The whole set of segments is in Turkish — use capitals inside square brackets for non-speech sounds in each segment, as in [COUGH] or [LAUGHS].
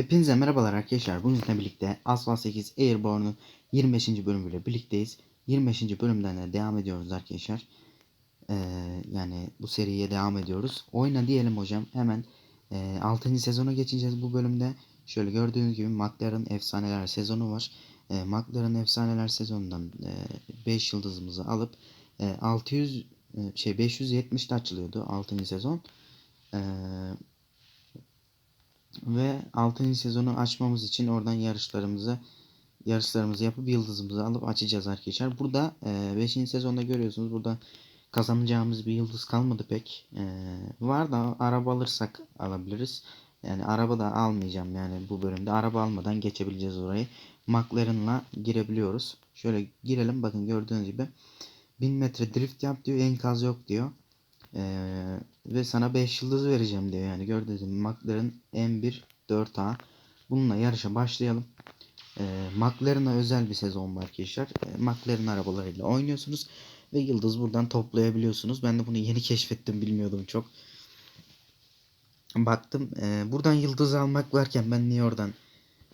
Hepinize merhabalar arkadaşlar. Sizinle birlikte Asphalt 8 Airborne'un 25. bölümüyle birlikteyiz. 25. bölümden de devam ediyoruz arkadaşlar. Ee, yani bu seriye devam ediyoruz. Oyna diyelim hocam. Hemen e, 6. sezona geçeceğiz bu bölümde. Şöyle gördüğünüz gibi McLaren Efsaneler sezonu var. E, McLaren Efsaneler sezonundan 5 yıldızımızı alıp e, 600 e, şey 570'te açılıyordu 6. sezon. Eee ve 6. sezonu açmamız için oradan yarışlarımızı yarışlarımızı yapıp yıldızımızı alıp açacağız arkadaşlar. Burada 5. E, sezonda görüyorsunuz burada kazanacağımız bir yıldız kalmadı pek. E, var da araba alırsak alabiliriz. Yani araba da almayacağım yani bu bölümde. Araba almadan geçebileceğiz orayı. McLaren'la girebiliyoruz. Şöyle girelim bakın gördüğünüz gibi 1000 metre drift yap diyor enkaz yok diyor. Ee, ve sana 5 yıldız vereceğim diyor yani. Gördüğünüz gibi McLaren M1 4A bununla yarışa başlayalım. Ee, McLaren'a özel bir sezon var arkadaşlar ee, McLaren arabalarıyla oynuyorsunuz ve yıldız buradan toplayabiliyorsunuz. Ben de bunu yeni keşfettim bilmiyordum çok. Baktım e, buradan yıldız almak varken ben niye oradan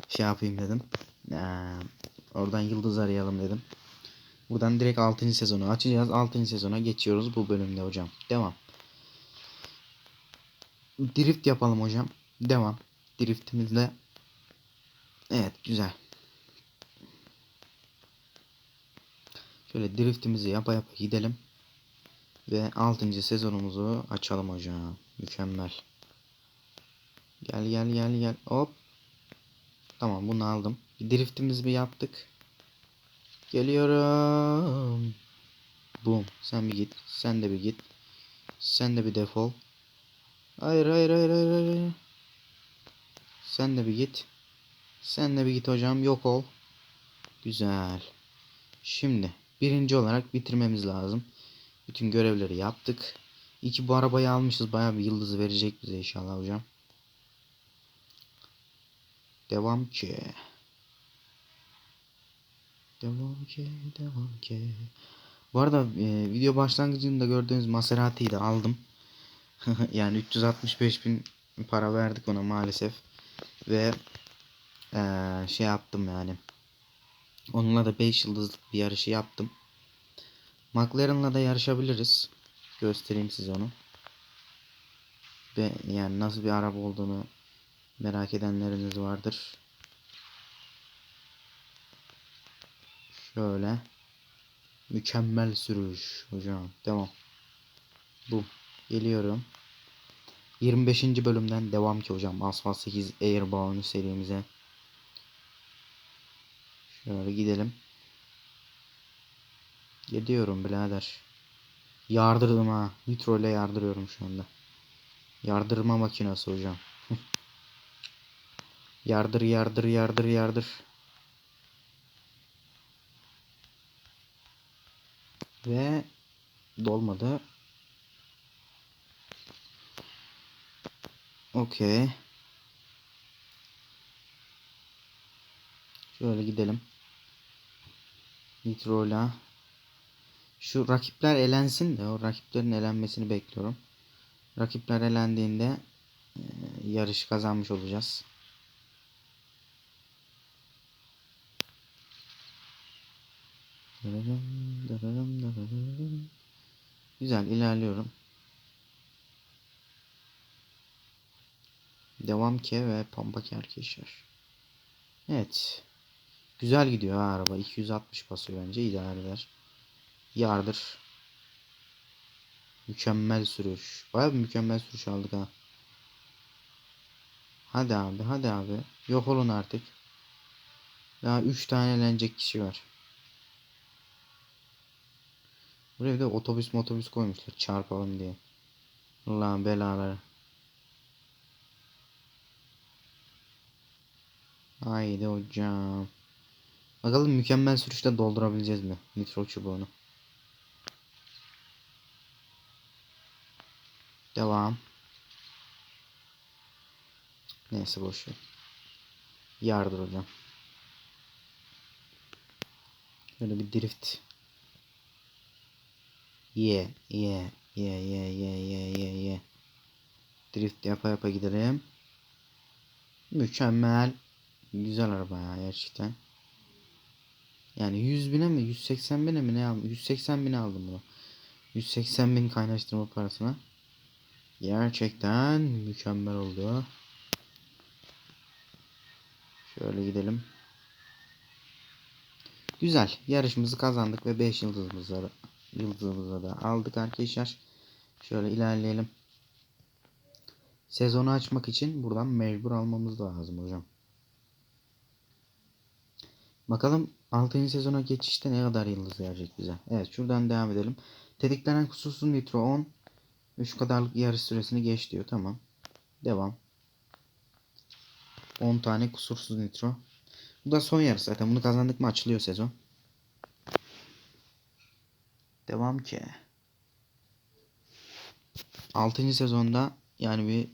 şey yapayım dedim. Ee, oradan yıldız arayalım dedim Buradan direkt 6. sezonu açacağız. 6. sezona geçiyoruz bu bölümde hocam. Devam. Drift yapalım hocam. Devam. Driftimizle. Evet güzel. Şöyle driftimizi yapa yapa gidelim. Ve 6. sezonumuzu açalım hocam. Mükemmel. Gel gel gel gel. Hop. Tamam bunu aldım. Driftimizi bir yaptık. Geliyorum. Boom. Sen bir git. Sen de bir git. Sen de bir defol. Hayır hayır hayır hayır hayır. Sen de bir git. Sen de bir git hocam. Yok ol. Güzel. Şimdi birinci olarak bitirmemiz lazım. Bütün görevleri yaptık. İki bu arabayı almışız. Baya bir yıldız verecek bize inşallah hocam. Devam ki. Devam ki, devam ki. Bu arada e, video başlangıcında gördüğünüz Maserati'yi de aldım. [LAUGHS] yani 365 bin para verdik ona maalesef. Ve e, şey yaptım yani. Onunla da 5 yıldızlık bir yarışı yaptım. McLaren'la da yarışabiliriz. Göstereyim size onu. Ve yani nasıl bir araba olduğunu merak edenleriniz vardır. Şöyle. Mükemmel sürüş hocam. Devam. Bu. Geliyorum. 25. bölümden devam ki hocam. Asphalt 8 Airborne serimize. Şöyle gidelim. Gidiyorum birader. Yardırdım ha. Nitro ile yardırıyorum şu anda. Yardırma makinesi hocam. [LAUGHS] yardır yardır yardır yardır. Ve dolmadı. Okey. Şöyle gidelim. Nitro'la. Şu rakipler elensin de o rakiplerin elenmesini bekliyorum. Rakipler elendiğinde e, yarış kazanmış olacağız. Güzel ilerliyorum. Devam ki ve ki arkadaşlar. Evet. Güzel gidiyor ha araba. 260 basıyor bence. idare eder. Yardır. Mükemmel sürüş. Baya bir mükemmel sürüş aldık ha. Hadi abi hadi abi. Yok olun artık. Daha 3 tane eğlenecek kişi var. Buraya da otobüs motobüs koymuşlar çarpalım diye. Allah'ın belaları. Haydi hocam. Bakalım mükemmel sürüşte doldurabileceğiz mi nitro çubuğunu. Devam. Neyse boş ver. Yardır hocam. Böyle bir drift Ye, ye, ye, ye, ye, ye, ye, ye. Drift yapa yapa gidelim. Mükemmel. Güzel araba ya gerçekten. Yani 100 bine mi 180 bine mi ne aldım? 180 bine aldım bunu. 180 bin kaynaştırma parasına. Gerçekten mükemmel oldu. Şöyle gidelim. Güzel. Yarışımızı kazandık ve 5 yıldızımızı yıldızımızı da aldık arkadaşlar. Şöyle ilerleyelim. Sezonu açmak için buradan mecbur almamız lazım hocam. Bakalım 6. sezona geçişte ne kadar yıldız verecek bize. Evet şuradan devam edelim. Tetiklenen kusursuz nitro 10. 3 kadarlık yarış süresini geç diyor. Tamam. Devam. 10 tane kusursuz nitro. Bu da son yarış zaten. Bunu kazandık mı açılıyor sezon. Devam ki. 6. sezonda yani bir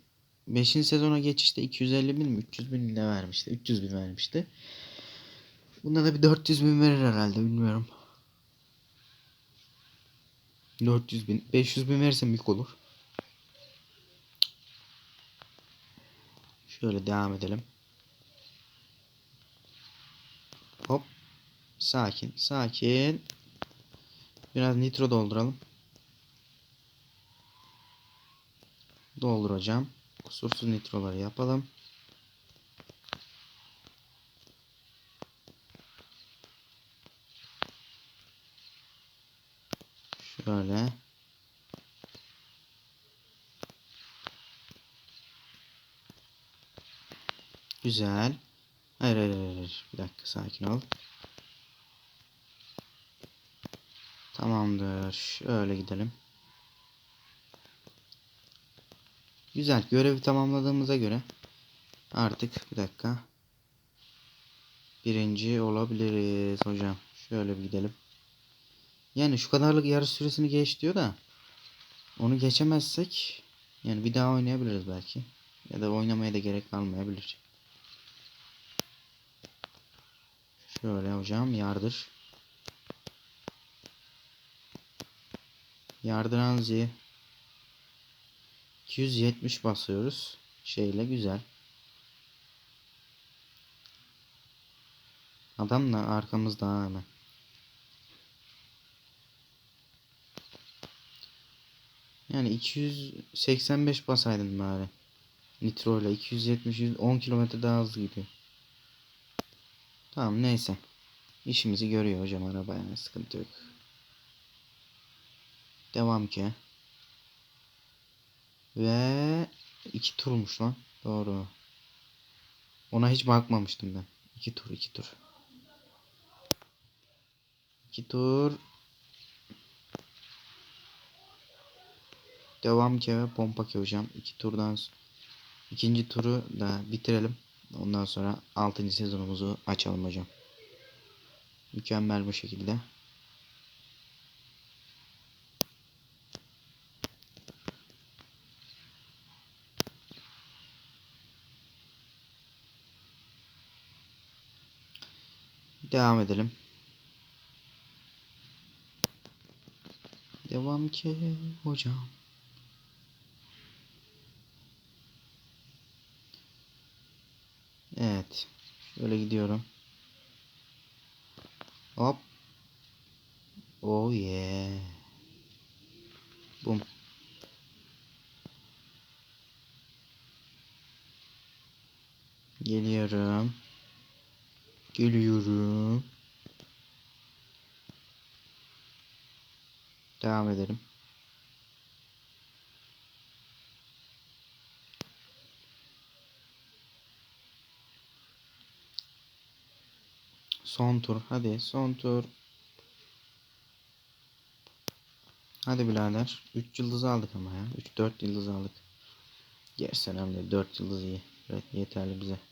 5. sezona geçişte 250 bin mi 300 bin ne vermişti? 300 bin vermişti. Bunda da bir 400 bin verir herhalde bilmiyorum. 400 bin. 500 bin verirse mük olur. Şöyle devam edelim. Hop. Sakin. Sakin. Biraz nitro dolduralım. Doldur hocam. Kusursuz nitroları yapalım. Şöyle. Güzel. Hayır hayır. hayır. Bir dakika sakin ol. Tamamdır. Şöyle gidelim. Güzel. Görevi tamamladığımıza göre artık bir dakika. Birinci olabiliriz hocam. Şöyle bir gidelim. Yani şu kadarlık yarış süresini geç diyor da onu geçemezsek yani bir daha oynayabiliriz belki. Ya da oynamaya da gerek kalmayabilir. Şöyle hocam yardır. Yardıran Z 270 basıyoruz. Şeyle güzel. Adam da arkamızda ha hemen. Yani 285 basaydım bari. Nitro ile 270 110 kilometre daha hızlı gidiyor. Tamam neyse. İşimizi görüyor hocam araba yani sıkıntı yok. Devam ki. Ve iki turmuş lan. Doğru. Ona hiç bakmamıştım ben. İki tur, iki tur. İki tur. Devam ki ve pompa ki hocam. İki turdan ikinci turu da bitirelim. Ondan sonra 6. sezonumuzu açalım hocam. Mükemmel bu şekilde. Devam edelim. Devam ki hocam. Evet. Şöyle gidiyorum. Hop. Oh yeah. Bum. Geliyorum. Geliyorum. Devam edelim. Son tur. Hadi son tur. Hadi birader. 3 yıldız aldık ama ya. 3-4 yıldız aldık. Gerçi önemli. 4 yıldız iyi. Evet, yeterli bize.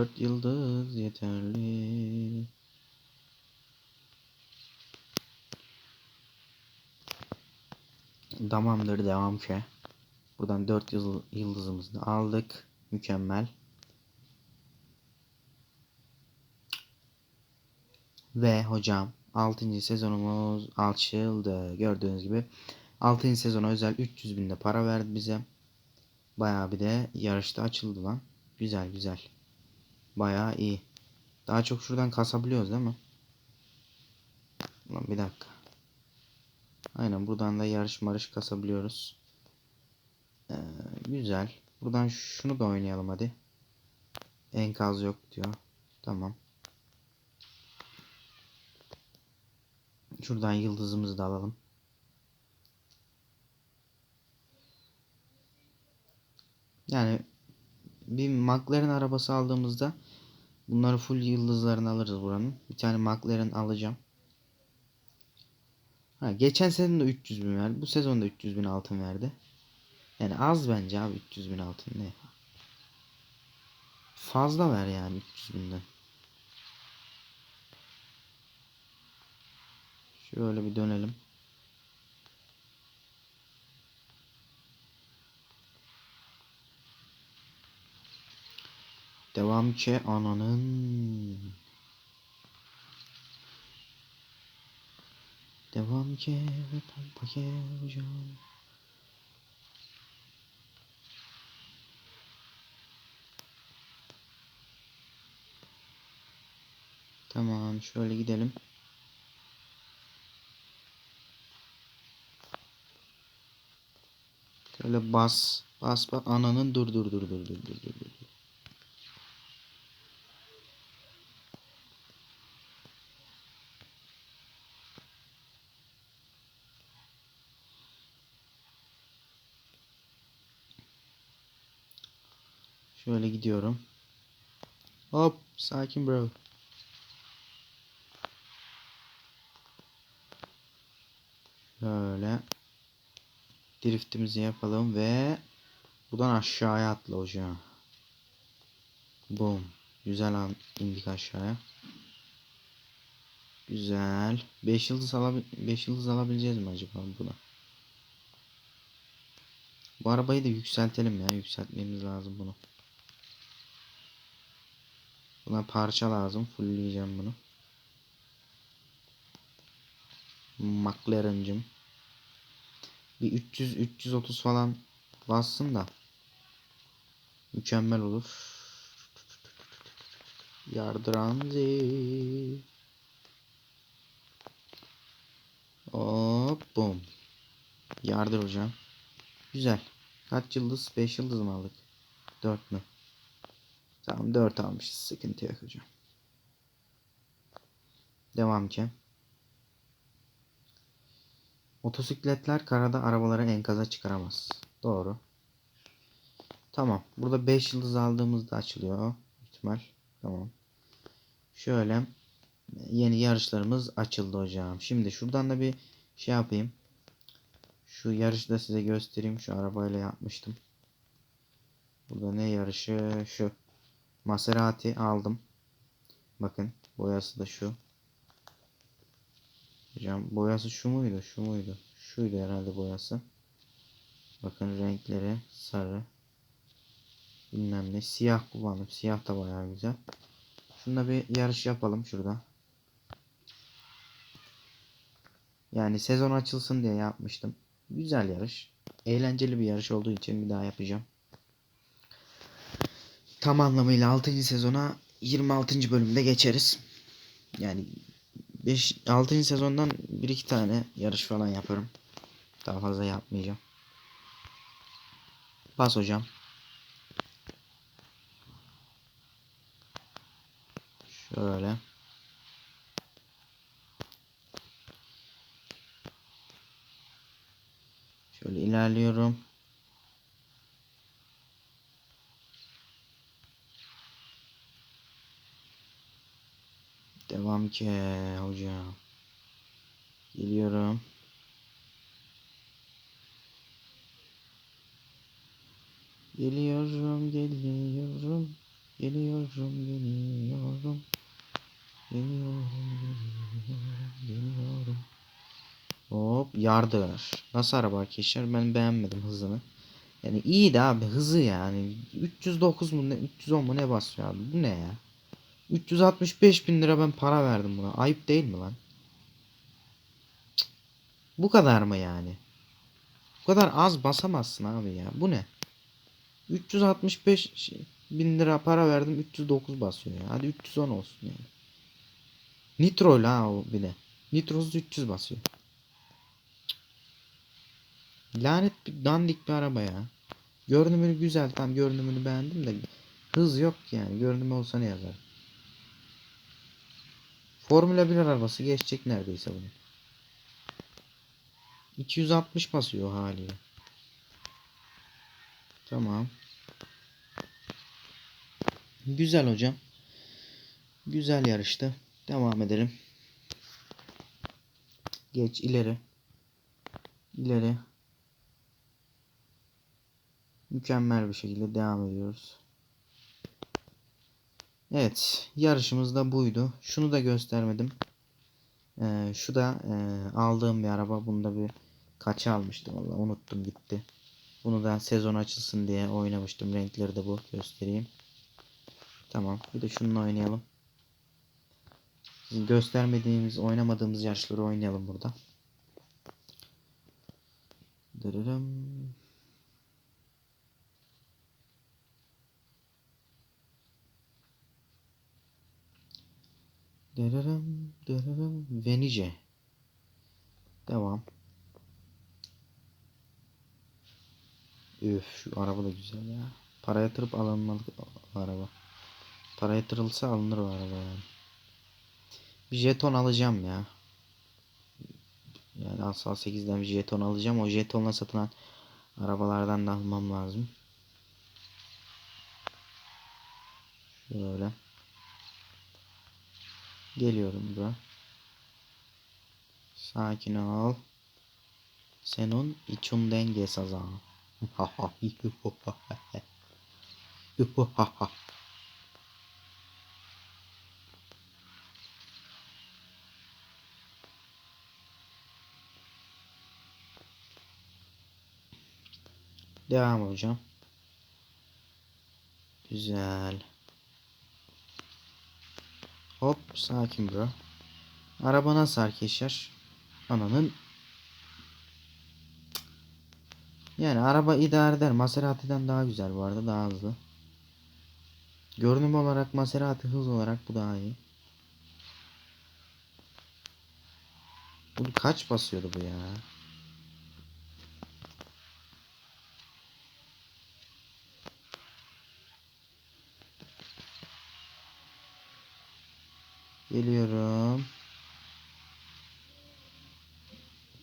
Dört yıldız yeterli. Tamamdır devam ki. Buradan 4 yıldızımızı aldık. Mükemmel. Ve hocam 6. sezonumuz açıldı. Gördüğünüz gibi 6. sezona özel 300 bin de para verdi bize. Bayağı bir de yarışta açıldı lan. Güzel güzel. Bayağı iyi. Daha çok şuradan kasabiliyoruz değil mi? Lan bir dakika. Aynen buradan da yarış marış kasabiliyoruz. Ee, güzel. Buradan şunu da oynayalım hadi. Enkaz yok diyor. Tamam. Şuradan yıldızımızı da alalım. Yani bir McLaren arabası aldığımızda bunları full yıldızlarını alırız buranın. Bir tane McLaren alacağım. Ha, geçen sene de 300 bin verdi. Bu sezonda 300 bin altın verdi. Yani az bence abi 300 bin altın ne? Fazla ver yani 300 binden. Şöyle bir dönelim. Devam ki ananın. Devam ki ve pompa hocam. Tamam şöyle gidelim. Şöyle bas. Bas bas. Ananın dur dur dur dur dur dur dur Şöyle gidiyorum. Hop sakin bro. Şöyle driftimizi yapalım ve buradan aşağıya atla hocam. Boom. Güzel an indik aşağıya. Güzel. 5 yıldız alabil 5 yıldız alabileceğiz mi acaba buna? Bu arabayı da yükseltelim ya. Yükseltmemiz lazım bunu. Buna parça lazım. Fullleyeceğim bunu. McLaren'cım. Bir 300 330 falan bassın da mükemmel olur. Yardıranzi. Hop bum. Yardır hocam. Güzel. Kaç yıldız? 5 yıldız mı aldık? 4 mü? Tamam 4 almışız. Sıkıntı yok hocam. Devam ki. Motosikletler karada arabaları enkaza çıkaramaz. Doğru. Tamam. Burada 5 yıldız aldığımızda açılıyor. ihtimal. Tamam. Şöyle yeni yarışlarımız açıldı hocam. Şimdi şuradan da bir şey yapayım. Şu yarışı da size göstereyim. Şu arabayla yapmıştım. Burada ne yarışı? Şu. Maserati aldım. Bakın boyası da şu. Hocam boyası şu muydu? Şu muydu? Şuydu herhalde boyası. Bakın renkleri sarı. Bilmem ne. Siyah kullandım. Siyah da bayağı güzel. Şunda bir yarış yapalım şurada. Yani sezon açılsın diye yapmıştım. Güzel yarış. Eğlenceli bir yarış olduğu için bir daha yapacağım. Tam anlamıyla 6. sezona 26. bölümde geçeriz. Yani 5 6. sezondan 1 2 tane yarış falan yaparım. Daha fazla yapmayacağım. Bas hocam. Şöyle. Şöyle ilerliyorum. Devam ki hocam. Geliyorum. Geliyorum, geliyorum. Geliyorum, geliyorum. Geliyorum, geliyorum, geliyorum. Hop yardır. Nasıl araba arkadaşlar? Ben beğenmedim hızını. Yani iyi de abi hızı yani. 309 mu ne 310 mu ne basıyor abi? Bu ne ya? 365 bin lira ben para verdim buna. Ayıp değil mi lan? Bu kadar mı yani? Bu kadar az basamazsın abi ya. Bu ne? 365 şey- bin lira para verdim 309 basıyor ya. Hadi 310 olsun yani. Nitro la o bir de. Nitrosuz 300 basıyor. Lanet bir dandik bir araba ya. Görünümünü güzel tam görünümünü beğendim de hız yok yani. Görünümü olsa ne yazar? Formula 1 arabası geçecek neredeyse bunu. 260 basıyor haliyle. Tamam. Güzel hocam. Güzel yarıştı. Devam edelim. Geç ileri. İleri. Mükemmel bir şekilde devam ediyoruz. Evet, yarışımız da buydu. Şunu da göstermedim. Ee, şu da e, aldığım bir araba. Bunu da bir kaça almıştım valla unuttum gitti. Bunu da sezon açılsın diye oynamıştım. Renkleri de bu. Göstereyim. Tamam. Bir de şununla oynayalım. Sizin göstermediğimiz, oynamadığımız yarışları oynayalım burada. Dırırım. Dırırım, dırırım. Venice. Devam. Üf şu araba da güzel ya. Para yatırıp alınmalı araba. Para yatırılsa alınır o araba yani. Bir jeton alacağım ya. Yani Asal 8'den bir jeton alacağım. O jetonla satılan arabalardan da almam lazım. Şöyle. Geliyorum buraya. Sakin ol. Senin içinden geçeceğim. Devam hocam. Güzel. Hop sakin bro. Araba nasıl arkadaşlar? Ananın yani araba idare eder. Maserati'den daha güzel bu arada. Daha hızlı. Görünüm olarak Maserati hız olarak bu daha iyi. Bu kaç basıyordu bu ya? Geliyorum.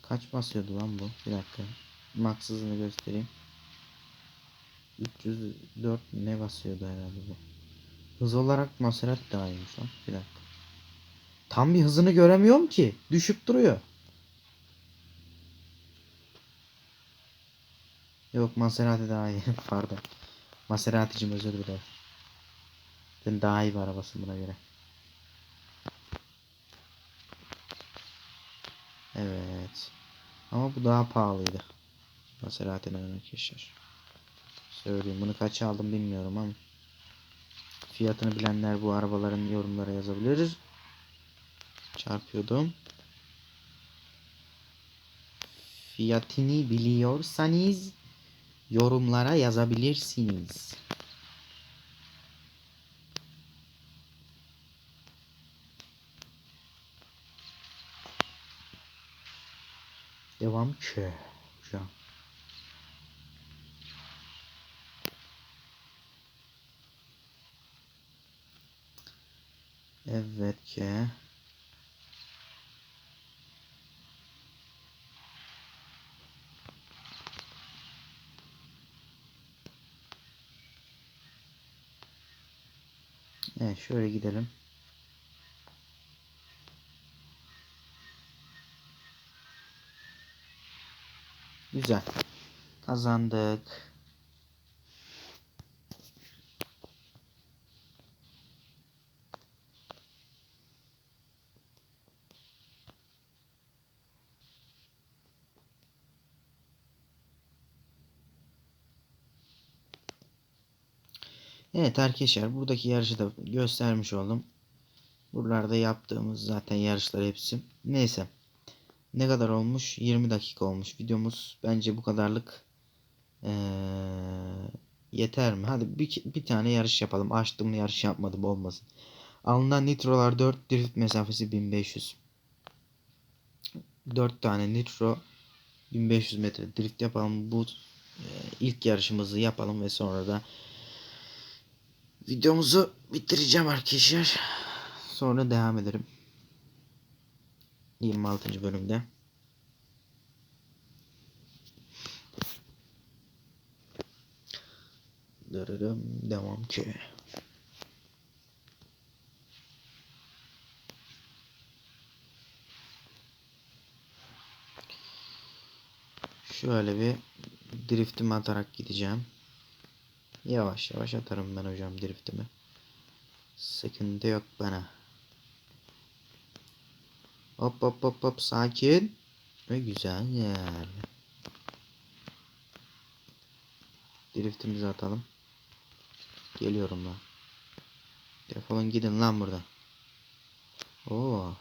Kaç basıyordu lan bu? Bir dakika. Max hızını göstereyim. 304 ne basıyordu herhalde bu. Hız olarak Maserati daha iyiymiş lan. Bir dakika. Tam bir hızını göremiyorum ki. Düşüp duruyor. Yok Maserati daha iyi. [LAUGHS] Pardon. Maserati'cim özür dilerim. Daha iyi bir arabasın buna göre. Evet. Ama bu daha pahalıydı. Maserati'den arkadaşlar. Söyleyeyim bunu kaça aldım bilmiyorum ama. Fiyatını bilenler bu arabaların yorumlara yazabilir. Çarpıyordum. Fiyatını biliyorsanız yorumlara yazabilirsiniz. Devam ki. Hocam. Evet ki. Evet şöyle gidelim. Güzel. Kazandık. Evet arkadaşlar buradaki yarışı da göstermiş oldum. Buralarda yaptığımız zaten yarışlar hepsi. Neyse. Ne kadar olmuş? 20 dakika olmuş. Videomuz bence bu kadarlık ee, yeter mi? Hadi bir, bir tane yarış yapalım. Açtım yarış yapmadım olmasın. Alınan nitrolar 4 drift mesafesi 1500. 4 tane nitro 1500 metre drift yapalım. Bu e, ilk yarışımızı yapalım ve sonra da videomuzu bitireceğim arkadaşlar. Sonra devam ederim. 26. bölümde. Dırırım, devam ki. Şöyle bir driftimi atarak gideceğim. Yavaş yavaş atarım ben hocam driftimi. Sıkıntı yok bana. Hop hop hop hop sakin. Ve güzel yer. Driftimizi atalım. Geliyorum lan. Defolun gidin lan burada. Oo.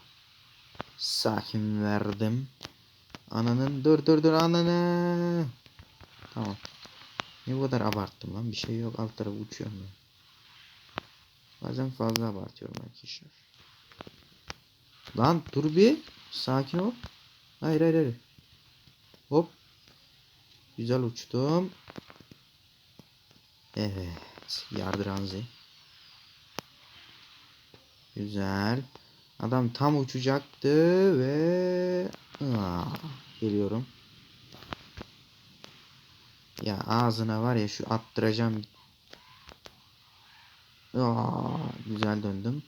Sakin verdim. Ananın dur dur dur ananı. Tamam. Ne kadar abarttım lan bir şey yok alt tarafı uçuyorum ben. Bazen fazla abartıyorum arkadaşlar. Lan dur bir. Sakin ol. Hayır hayır hayır. Hop. Güzel uçtum. Evet. Yardıranzi. Güzel. Adam tam uçacaktı ve Aa, geliyorum. Ya ağzına var ya şu attıracağım. Aa, güzel döndüm.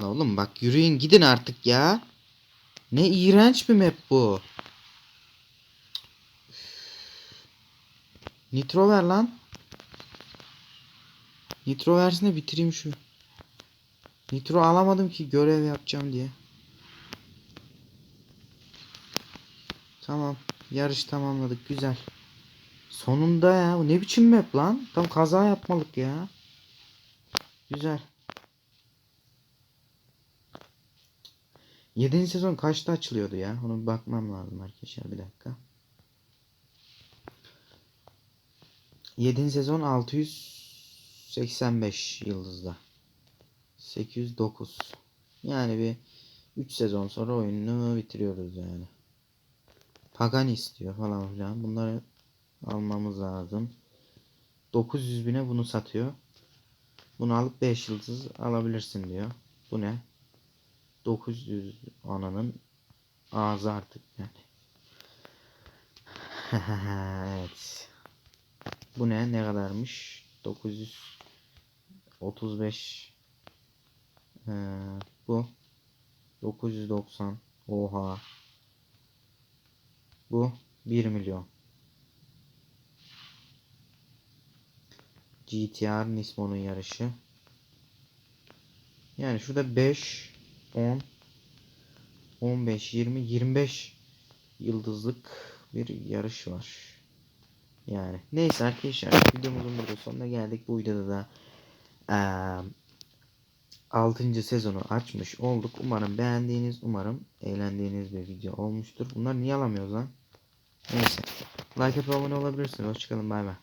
La oğlum bak yürüyün gidin artık ya. Ne iğrenç bir map bu. Nitro ver lan. Nitro versene bitireyim şu. Nitro alamadım ki görev yapacağım diye. Tamam. Yarış tamamladık. Güzel. Sonunda ya. Bu ne biçim map lan? Tam kaza yapmalık ya. Güzel. 7. sezon kaçta açılıyordu ya? Onu bakmam lazım arkadaşlar. Bir dakika. 7. sezon 685 yıldızda. 809. Yani bir 3 sezon sonra oyunu bitiriyoruz yani. Pagani istiyor falan filan. Bunları almamız lazım. 900 bine bunu satıyor. Bunu alıp 5 yıldız alabilirsin diyor. Bu ne? 900 ananın ağzı artık yani. [LAUGHS] evet. Bu ne? Ne kadarmış? 935 ee, bu 990 oha bu 1 milyon GTR Nismo'nun yarışı yani şurada 5 10 15 20 25 yıldızlık bir yarış var yani neyse arkadaşlar videomuzun burada sonuna geldik bu videoda da eee 6. sezonu açmış olduk. Umarım beğendiğiniz, umarım eğlendiğiniz bir video olmuştur. Bunlar niye alamıyoruz lan? Neyse. Like abone olabilirsiniz. Hoşçakalın. Bay bay.